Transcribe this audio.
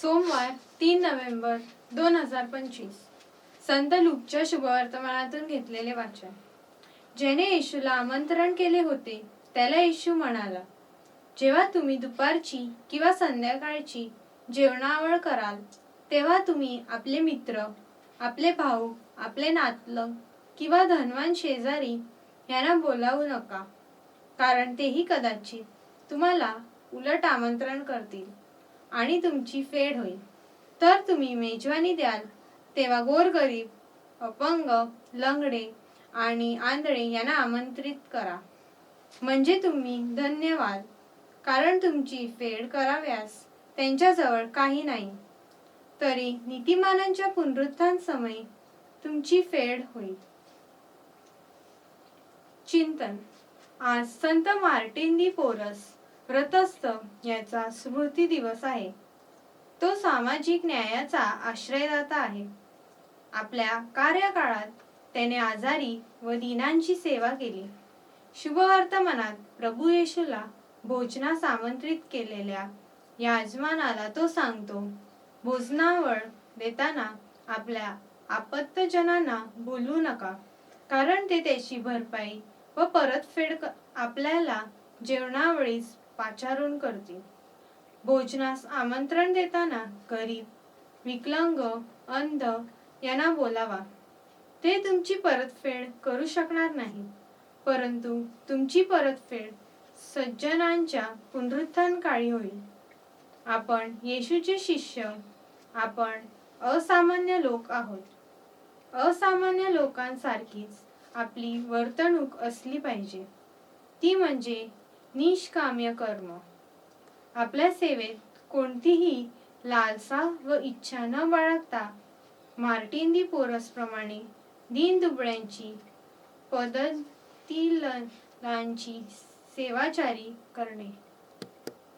सोमवार तीन नोव्हेंबर दोन हजार पंचवीस. संत लुकच्या शुभवर्तमानातून घेतलेले वाचन. ज्याने येशूला आमंत्रण केले होते त्याला येशू म्हणाला जेव्हा तुम्ही दुपारची किंवा संध्याकाळची जेवणावळ कराल तेव्हा तुम्ही आपले मित्र आपले भाऊ आपले नातलं किंवा धनवान शेजारी यांना बोलावू नका कारण तेही कदाचित तुम्हाला उलट आमंत्रण करतील. आणि तुमची फेड होईल. तर तुम्ही मेजवानी द्याल. तेव्हा गोरगरीब अपंग लंगडे आणि आंधळे यांना आमंत्रित करा. म्हणजे तुम्ही धन्यवाद. कारण तुमची फेड कराव्यास त्यांच्याजवळ काही नाही. तरी नीतिमानांच्या पुनरुत्थान समयी तुमची फेड होईल. चिंतन. आज संत मार्टिन दी पोरस व्रतस्थ याचा स्मृती दिवस आहे. तो सामाजिक न्यायाचा आश्रयदाता आहे. आपल्या कार्यकाळात त्याने आजारी व दिनांची सेवा केली. शुभवर्तमानात प्रभू येशूला भोजनास आमंत्रित केलेल्या याजमानाला तो सांगतो भोजनावळ देताना आपल्या आपत्तजनांना बोलू नका कारण ते त्याची भरपाई व परतफेड आपल्याला जेवणावळीस पाचारण करतील. भोजनास आमंत्रण देताना गरीब विकलांग अंध यांना बोलावा. ते तुमची परतफेड करू शकणार नाही. परंतु तुमची परतफेड सज्जनांच्या पुनरुत्थान काळी होईल. आपण येशूचे शिष्य आपण असामान्य लोक आहोत. असामान्य लोकांसारखीच आपली वर्तणूक असली पाहिजे. ती म्हणजे निष्काम्य कर्म. आपल्या सेवेत कोणतीही लालसा व इच्छा न बाळगता मार्टिन दी पोरसप्रमाणे दीनदुबळ्यांची पदतीलांची सेवाचारी करणे.